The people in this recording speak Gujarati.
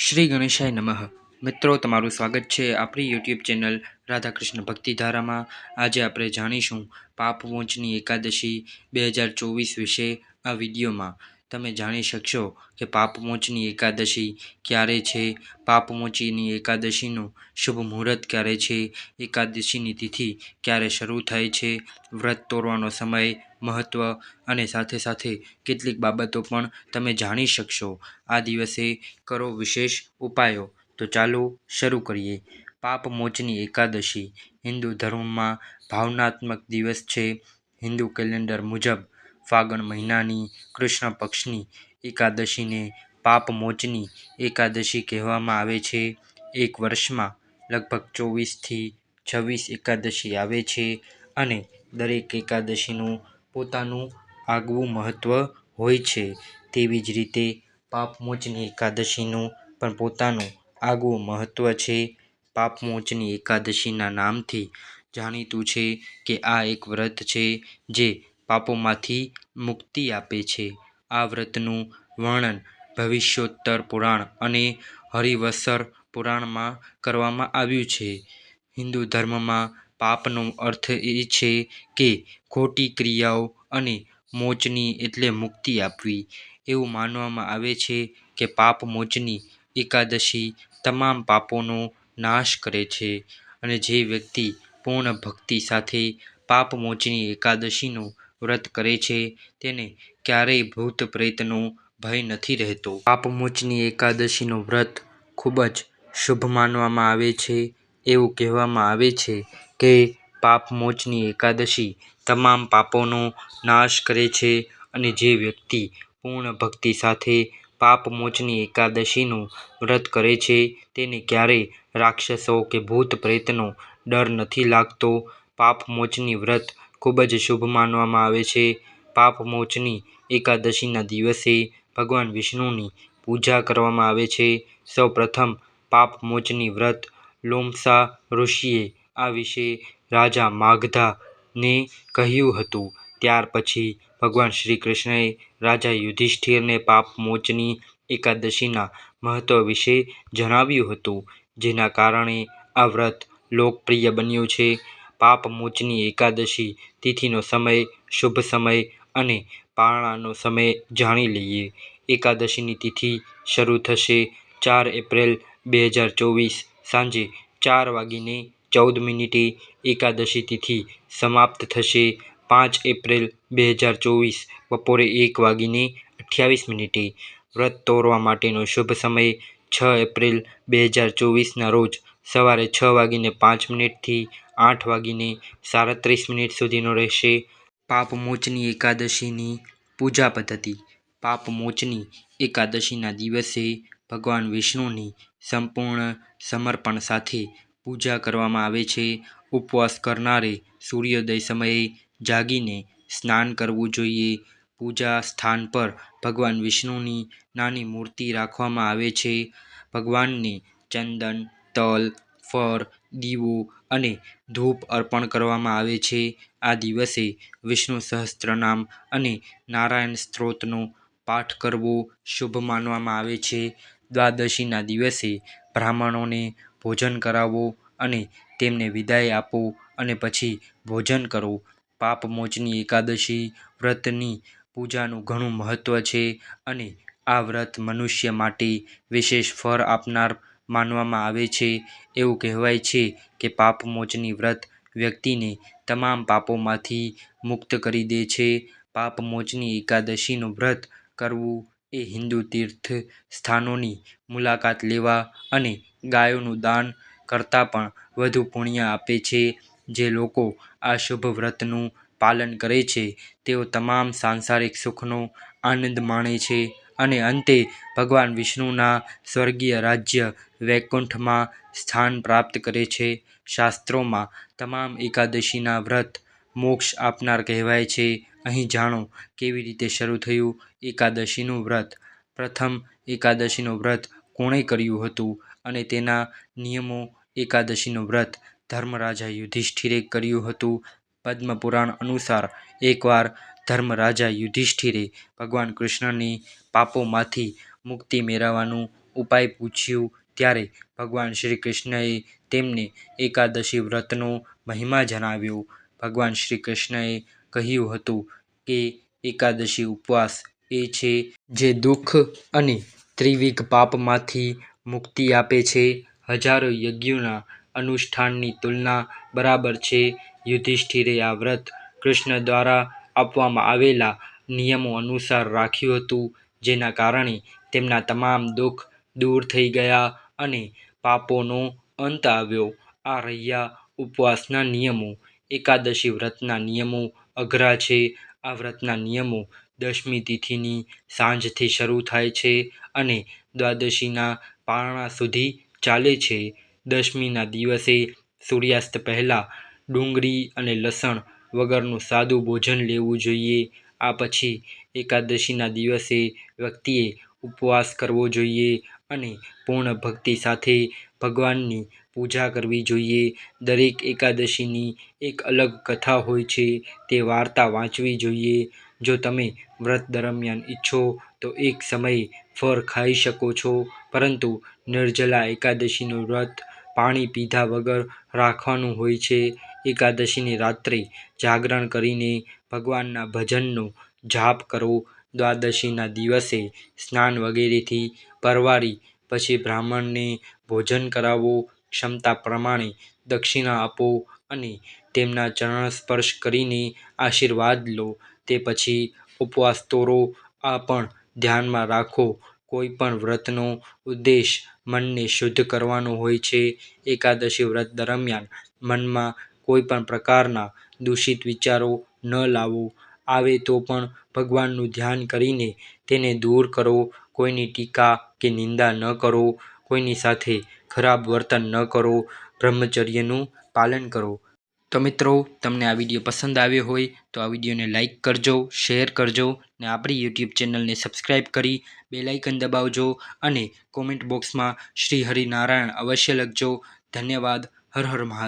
શ્રી ગણેશાય નમઃ. મિત્રો, તમારું સ્વાગત છે આપણી યુટ્યુબ ચેનલ રાધાકૃષ્ણ ભક્તિધારામાં. આજે આપણે જાણીશું પાપમોચની એકાદશી બે હજાર ચોવીસ વિશે આ વિડીયોમાં. તમે જાણી શકશો કે પાપમોચની એકાદશી ક્યારે છે? પાપમોચીની એકાદશીનું શુભ મુહૂર્ત ક્યારે છે? એકાદશીની તિથિ ક્યારે શરૂ થાય છે? વ્રત તોડવાનો સમય મહત્ત્વ અને સાથે સાથે કેટલીક બાબતો પણ તમે જાણી શકશો. આ દિવસે કરો વિશેષ ઉપાયો. તો ચાલો શરૂ કરીએ. પાપમોચની એકાદશી હિન્દુ ધર્મમાં ભાવનાત્મક દિવસ છે. હિન્દુ કેલેન્ડર મુજબ ફાગણ મહિનાની કૃષ્ણ પક્ષની એકાદશીને પાપમોચની એકાદશી કહેવામાં આવે છે. એક વર્ષમાં લગભગ ચોવીસથી છવ્વીસ એકાદશી આવે છે અને દરેક એકાદશીનું પોતાનું આગવું મહત્ત્વ હોય છે. તેવી જ રીતે પાપમોચની એકાદશીનું પણ પોતાનું આગવું મહત્ત્વ છે. પાપમોચની એકાદશીના નામથી જાણીતું છે કે આ એક વ્રત છે જે પાપોમાંથી મુક્તિ આપે છે. આ વ્રતનું વર્ણન ભવિષ્યોત્તર પુરાણ અને હરિવસર પુરાણમાં કરવામાં આવ્યું છે. હિન્દુ ધર્મમાં પાપનો અર્થ એ છે કે ખોટી ક્રિયાઓ અને મોચની એટલે મુક્તિ આપવી. એવું માનવામાં આવે છે કે પાપ મોચની એકાદશી તમામ પાપોનો નાશ કરે છે અને જે વ્યક્તિ પૂર્ણ ભક્તિ સાથે પાપ મોચની એકાદશીનું વ્રત કરે છે, તેને ક્યારેય ભૂત પ્રેતનો ભય નથી રહેતો. પાપમોચની એકાદશીનું વ્રત ખૂબ જ શુભ માનવામાં આવે છે, એવું કહેવામાં આવે છે કે પાપમોચની એકાદશી તમામ પાપોનો નાશ કરે છે અને જે વ્યક્તિ પૂર્ણ ભક્તિ સાથે પાપમોચની એકાદશીનું વ્રત કરે છે, તેને ક્યારેય રાક્ષસો કે ભૂત પ્રેતનો ડર નથી લાગતો. પાપમોચની વ્રત ખૂબ જ શુભ માનવામાં આવે છે. પાપમોચની એકાદશીના દિવસે ભગવાન વિષ્ણુની પૂજા કરવામાં આવે છે. સૌ પ્રથમ પાપમોચની વ્રત લોમસા ઋષિએ આ વિશે રાજા માગધા ને કહ્યું હતું. ત્યાર પછી ભગવાન શ્રી કૃષ્ણએ રાજા યુધિષ્ઠિરને પાપમોચની એકાદશીના મહત્ત્વ વિશે જણાવ્યું હતું, જેના કારણે આ વ્રત લોકપ્રિય બન્યું છે. પાપમોચની એકાદશી તિથિનો સમય, શુભ સમય અને પારણાનો સમય જાણી લઈએ. એકાદશીની તિથિ શરૂ થશે ચાર એપ્રિલ બે હજાર ચોવીસ સાંજે ચાર વાગીને ચૌદ મિનિટે. એકાદશી તિથિ સમાપ્ત થશે પાંચ એપ્રિલ બે હજાર ચોવીસ બપોરે એક વાગીને અઠ્યાવીસ મિનિટે. વ્રત તોડવા માટેનો શુભ સમય છ એપ્રિલ બે હજાર ચોવીસના રોજ સવારે છ વાગીને પાંચ મિનિટથી આઠ વાગીને સાડત્રીસ મિનિટ સુધીનો રહેશે. પાપમોચની એકાદશીની પૂજા પદ્ધતિ. પાપમોચની એકાદશીના દિવસે ભગવાન વિષ્ણુની સંપૂર્ણ સમર્પણ સાથે પૂજા કરવામાં આવે છે. ઉપવાસ કરનારે સૂર્યોદય સમયે જાગીને સ્નાન કરવું જોઈએ. પૂજા સ્થાન પર ભગવાન વિષ્ણુની નાની મૂર્તિ રાખવામાં આવે છે. ભગવાનને ચંદન તલ ફળ દીવો અને ધૂપ અર્પણ કરવામાં આવે છે. આ દિવસે વિષ્ણુ સહસ્ત્રનામ અને નારાયણ સ્ત્રોતનો પાઠ કરવો શુભ માનવામાં આવે છે. દ્વાદશીના દિવસે બ્રાહ્મણોને ભોજન કરાવવો અને તેમને વિદાય આપો અને પછી ભોજન કરો. પાપમોચની એકાદશી વ્રતની પૂજાનું ઘણું મહત્ત્વ છે અને આ વ્રત મનુષ્ય માટે વિશેષ ફળ આપનાર માનવામાં આવે છે. એવું કહેવાય છે કે પાપમોચની વ્રત વ્યક્તિને તમામ પાપોમાંથી મુક્ત કરી દે છે. પાપમોચની એકાદશીનું વ્રત કરવું એ હિન્દુ તીર્થ સ્થાનોની મુલાકાત લેવા અને ગાયોનું દાન કરતાં પણ વધુ પુણ્ય આપે છે. જે લોકો આ શુભ વ્રતનું પાલન કરે છે, તેઓ તમામ સાંસારિક સુખનો આનંદ માણે છે. અને અંતે ભગવાન વિષ્ણુના સ્વર્ગીય રાજ્ય વૈકુંઠમાં સ્થાન પ્રાપ્ત કરે છે. શાસ્ત્રોમાં તમામ એકાદશીના વ્રત મોક્ષ આપનાર કહેવાય છે. અહીં જાણો કેવી રીતે શરૂ થયું એકાદશીનું વ્રત. પ્રથમ એકાદશીનું વ્રત કોણે કર્યું હતું અને તેના નિયમો એકાદશીનું વ્રત ધર્મરાજા યુધિષ્ઠિરે કર્યું હતું. પદ્મપુરાણ અનુસાર એકવાર ધર્મરાજા યુધિષ્ઠિરે ભગવાન કૃષ્ણને પાપોમાંથી મુક્તિ મેળવવાનું ઉપાય પૂછ્યું, ત્યારે ભગવાન શ્રી કૃષ્ણએ તેમને એકાદશી વ્રતનો મહિમા જણાવ્યો. ભગવાન શ્રી કૃષ્ણએ કહ્યું હતું કે, એકાદશી ઉપવાસ એ છે જે દુઃખ અને ત્રિવિધ પાપમાંથી મુક્તિ આપે છે. હજારો યજ્ઞોના અનુષ્ઠાનની તુલના બરાબર છે. યુધિષ્ઠિરે આ વ્રત કૃષ્ણ દ્વારા આપવામાં આવેલા નિયમો અનુસાર રાખ્યું હતું, જેના કારણે તેમના તમામ દુઃખ દૂર થઈ ગયા અને પાપોનો અંત આવ્યો. આ રહ્યા ઉપવાસના નિયમો. એકાદશી વ્રતના નિયમો અઘરા છે. આ વ્રતના નિયમો દશમી તિથિની સાંજથી શરૂ થાય છે અને દ્વાદશીના પારણા સુધી ચાલે છે. દશમીના દિવસે સૂર્યાસ્ત પહેલાં ડુંગળી અને લસણ વગરનું સાદું ભોજન લેવું જોઈએ. આ પછી એકાદશીના દિવસે વ્યક્તિએ ઉપવાસ કરવો જોઈએ અને પૂર્ણ ભક્તિ સાથે ભગવાનની પૂજા કરવી જોઈએ. દરેક એકાદશીની એક અલગ કથા હોય છે, તે વાર્તા વાંચવી જોઈએ. જો તમે વ્રત દરમિયાન ઈચ્છો તો એક સમયે ફળ ખાઈ શકો છો, પરંતુ નિર્જલા એકાદશીનું વ્રત પાણી પીધા વગર રાખવાનું હોય છે. એકાદશીની રાત્રે જાગરણ કરીને ભગવાનના ભજનનો જાપ કરો દ્વાદશીના દિવસે સ્નાન વગેરેથી પરવારી પછી બ્રાહ્મણને ભોજન કરાવવો. ક્ષમતા પ્રમાણે દક્ષિણા આપો અને તેમના ચરણ સ્પર્શ કરીને આશીર્વાદ લો. તે પછી ઉપવાસ તોરો. આ પણ ધ્યાનમાં રાખો. કોઈ પણ વ્રતનો ઉદ્દેશ મનને શુદ્ધ કરવાનો હોય છે. એકાદશી વ્રત દરમિયાન મનમાં કોઈ પણ પ્રકારના દૂષિત વિચારો ન લાવો. આવે તો પણ ભગવાનનું ધ્યાન કરીને તેને દૂર કરો. કોઈની ટીકા કે નિંદા ન કરો. કોઈની સાથે ખરાબ વર્તન ન કરો. બ્રહ્મચર્યનું પાલન કરો. તો મિત્રો, તમને આ વીડિયો પસંદ આવ્યો હોય તો આ વિડીયોને લાઇક કરજો, શેર કરજો ને આપણી યુટ્યુબ ચેનલને સબસ્ક્રાઈબ કરી બે લાઇકન દબાવજો અને કોમેન્ટ બોક્સમાં શ્રી હરિનારાયણ અવશ્ય લખજો. ધન્યવાદ. હર હર મહાદેવ.